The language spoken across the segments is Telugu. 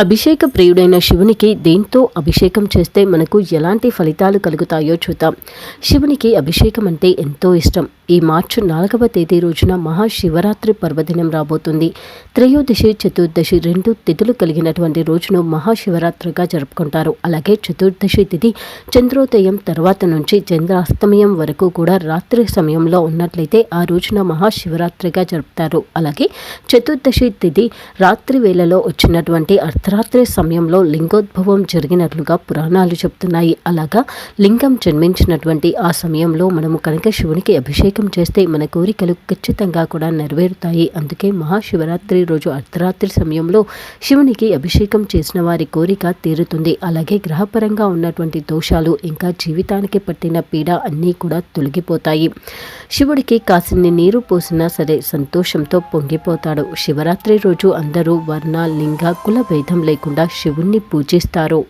అభిషేక ప్రియుడైన శివునికి దేంతో అభిషేకం చేస్తే మనకు ఎలాంటి ఫలితాలు కలుగుతాయో చూద్దాం. శివునికి అభిషేకం అంటే ఎంతో ఇష్టం. ఈ మార్చి నాలుగవ తేదీ రోజున మహాశివరాత్రి పర్వదినం రాబోతుంది. త్రయోదశి చతుర్దశి రెండు తిథులు కలిగినటువంటి రోజును మహాశివరాత్రిగా జరుపుకుంటారు. అలాగే చతుర్దశి తిథి చంద్రోదయం తర్వాత నుంచి చంద్రాస్తమయం వరకు కూడా రాత్రి సమయంలో ఉన్నట్లయితే ఆ రోజున మహాశివరాత్రిగా జరుపుతారు. అలాగే చతుర్దశి తిథి రాత్రి వేళలో వచ్చినటువంటి అర్ధరాత్రి సమయంలో లింగోద్భవం జరిగినట్లుగా పురాణాలు చెప్తున్నాయి అలాగా లింగం జన్మించినటువంటి ఆ సమయంలో మనము కనుక శివునికి అభిషేకం చేస్తే మన కోరికలు ఖచ్చితంగా కూడా నెరవేరుతాయి. అందుకే మహాశివరాత్రి రోజు అర్ధరాత్రి సమయంలో శివునికి అభిషేకం చేసిన వారి కోరిక తీరుతుంది. అలాగే గ్రహపరంగా ఉన్నటువంటి దోషాలు ఇంకా జీవితానికి పట్టిన పీడ అన్నీ కూడా తొలగిపోతాయి. శివుడికి కాసిన్ని నీరు పోసినా సరే సంతోషంతో పొంగిపోతాడు. శివరాత్రి రోజు అందరూ వర్ణ లింగ కుల భేదం లేకుండా శివుణ్ణి పూజిస్తారు.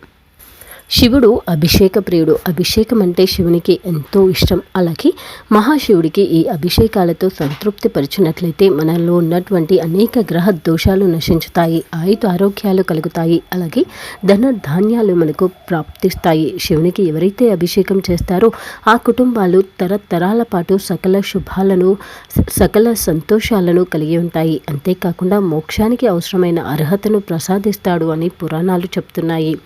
శివుడు అభిషేక ప్రియుడు అభిషేకం అంటే శివునికి ఎంతో ఇష్టం. అలాగే మహాశివుడికి ఈ అభిషేకాలతో సంతృప్తి పరిచినట్లయితే మనలో ఉన్నటువంటి అనేక గ్రహ దోషాలు నశించుతాయి. ఆయుధ ఆరోగ్యాలు కలుగుతాయి. అలాగే ధన ధాన్యాలు మనకు ప్రాప్తిస్తాయి. శివునికి ఎవరైతే అభిషేకం చేస్తారో ఆ కుటుంబాలు తరతరాల పాటు సకల శుభాలను సకల సంతోషాలను కలిగి ఉంటాయి. అంతేకాకుండా మోక్షానికి అవసరమైన అర్హతను ప్రసాదిస్తాడు అని పురాణాలు చెప్తున్నాయి.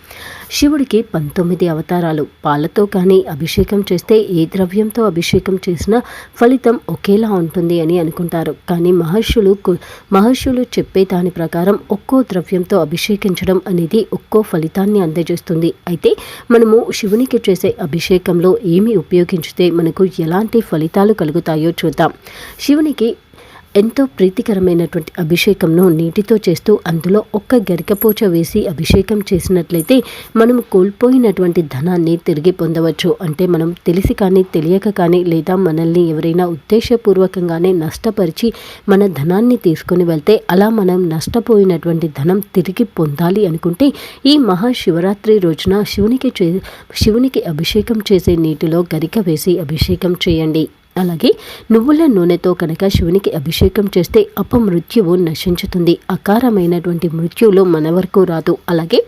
శివుడికి పంతొమ్మిది అవతారాలు. పాలతో కానీ అభిషేకం చేస్తే ఏ ద్రవ్యంతో అభిషేకం చేసినా ఫలితం ఒకేలా ఉంటుంది అని అనుకుంటారు. కానీ మహర్షులు మహర్షులు చెప్పే దాని ప్రకారం ఒక్కో ద్రవ్యంతో అభిషేకించడం అనేది ఒక్కో ఫలితాన్ని అందజేస్తుంది. అయితే మనము శివునికి చేసే అభిషేకంలో ఏమి ఉపయోగించితే మనకు ఎలాంటి ఫలితాలు కలుగుతాయో చూద్దాం. శివునికి ఎంతో ప్రీతికరమైనటువంటి అభిషేకంను నీటితో చేస్తూ అందులో ఒక్క గరికపోచ వేసి అభిషేకం చేసినట్లయితే మనం కోల్పోయినటువంటి ధనాన్ని తిరిగి పొందవచ్చు. అంటే మనం తెలిసి కానీ తెలియక కానీ లేదా మనల్ని ఎవరైనా ఉద్దేశపూర్వకంగానే నష్టపరిచి మన ధనాన్ని తీసుకొని వెళ్తే అలా మనం నష్టపోయినటువంటి ధనం తిరిగి పొందాలి అనుకుంటే ఈ మహాశివరాత్రి రోజున శివునికి చే శివునికి అభిషేకం చేసే నీటిలో గరిక వేసి అభిషేకం చేయండి. అలాగే నువ్వుల నూనెతో కనుక శివునికి అభిషేకం చేస్తే అపమృత్యువు నశించుతుంది. అకారమైనటువంటి మృత్యువులు మన వరకు రాదు. అలాగే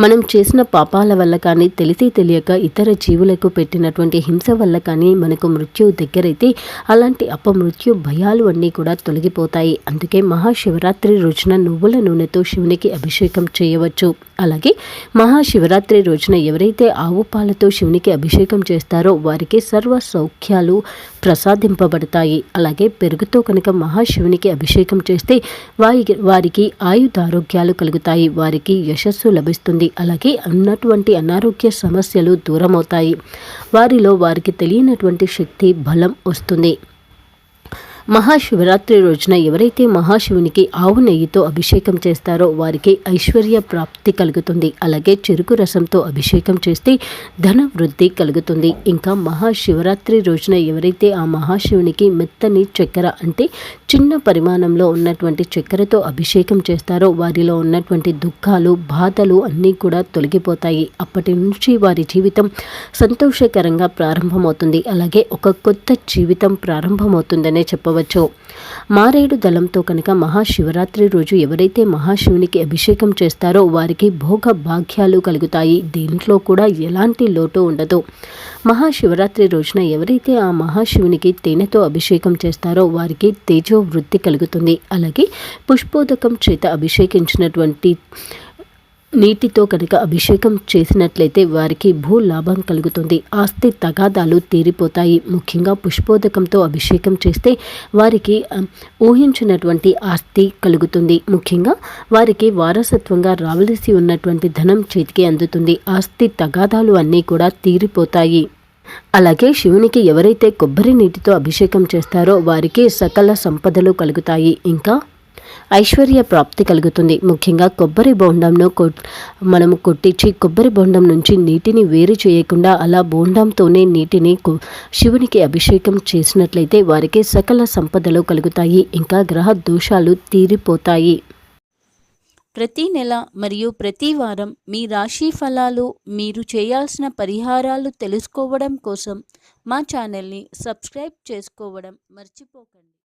మనం చేసిన పాపాల వల్ల కానీ తెలిసి తెలియక ఇతర జీవులకు పెట్టినటువంటి హింస వల్ల కానీ మనకు మృత్యువు దగ్గరైతే అలాంటి అపమృత్యు భయాలు అన్నీ కూడా తొలగిపోతాయి. అందుకే మహాశివరాత్రి రోజున నువ్వుల నూనెతో శివునికి అభిషేకం చేయవచ్చు. అలాగే మహాశివరాత్రి రోజున ఎవరైతే ఆవు పాలతో శివునికి అభిషేకం చేస్తారో వారికి సర్వ సౌఖ్యాలు ప్రసాదింపబడతాయి. అలాగే పెరుగుతో కనుక మహాశివునికి అభిషేకం చేస్తే వారి వారికి ఆయుధారోగ్యాలు కలుగుతాయి. వారికి యశస్సు లభిస్తుంది. అలాగే ఉన్నటువంటి అనారోగ్య సమస్యలు దూరమవుతాయి. వారిలో వారికి తెలియనటువంటి శక్తి బలం వస్తుంది. మహాశివరాత్రి రోజున ఎవరైతే మహాశివునికి ఆవు నెయ్యితో అభిషేకం చేస్తారో వారికి ఐశ్వర్య ప్రాప్తి కలుగుతుంది. అలాగే చెరుకు రసంతో అభిషేకం చేస్తే ధన వృద్ధి కలుగుతుంది. ఇంకా మహాశివరాత్రి రోజున ఎవరైతే ఆ మహాశివునికి మెత్తని చక్కెర అంటే చిన్న పరిమాణంలో ఉన్నటువంటి చక్కెరతో అభిషేకం చేస్తారో వారిలో ఉన్నటువంటి దుఃఖాలు బాధలు అన్నీ కూడా తొలగిపోతాయి. అప్పటి నుంచి వారి జీవితం సంతోషకరంగా ప్రారంభమవుతుంది. అలాగే ఒక కొత్త జీవితం ప్రారంభమవుతుందనే చెప్పవచ్చు చేసుకోవచ్చు మారేడు దళంతో కనుక మహాశివరాత్రి రోజు ఎవరైతే మహాశివునికి అభిషేకం చేస్తారో వారికి భోగ భాగ్యాలు కలుగుతాయి. దీంట్లో కూడా ఎలాంటి లోటు ఉండదు. మహాశివరాత్రి రోజున ఎవరైతే ఆ మహాశివునికి తేనెతో అభిషేకం చేస్తారో వారికి తేజో వృద్ధి కలుగుతుంది. అలాగే పుష్పోదకం చేత అభిషేకించినటువంటి నీటితో కనుక అభిషేకం చేసినట్లయితే వారికి భూ లాభం కలుగుతుంది. ఆస్తి తగాదాలు తీరిపోతాయి. ముఖ్యంగా పుష్పోదకంతో అభిషేకం చేస్తే వారికి ఊహించినటువంటి ఆస్తి కలుగుతుంది. ముఖ్యంగా వారికి వారసత్వంగా రావలసి ఉన్నటువంటి ధనం చేతికి అందుతుంది. ఆస్తి తగాదాలు అన్నీ కూడా తీరిపోతాయి. అలాగే శివునికి ఎవరైతే కొబ్బరి నీటితో అభిషేకం చేస్తారో వారికి సకల సంపదలు కలుగుతాయి. ఇంకా ఐశ్వర్య ప్రాప్తి కలుగుతుంది. ముఖ్యంగా కొబ్బరి బోండంను మనము కొట్టించి కొబ్బరి బోండం నుంచి నీటిని వేరు చేయకుండా అలా బోండంతోనే నీటిని శివునికి అభిషేకం చేసినట్లయితే వారికి సకల సంపదలు కలుగుతాయి. ఇంకా గ్రహ దోషాలు తీరిపోతాయి. ప్రతి నెల మరియు ప్రతి వారం మీ రాశి ఫలాలు మీరు చేయాల్సిన పరిహారాలు తెలుసుకోవడం కోసం మా ఛానల్ని సబ్స్క్రైబ్ చేసుకోవడం మర్చిపోకండి.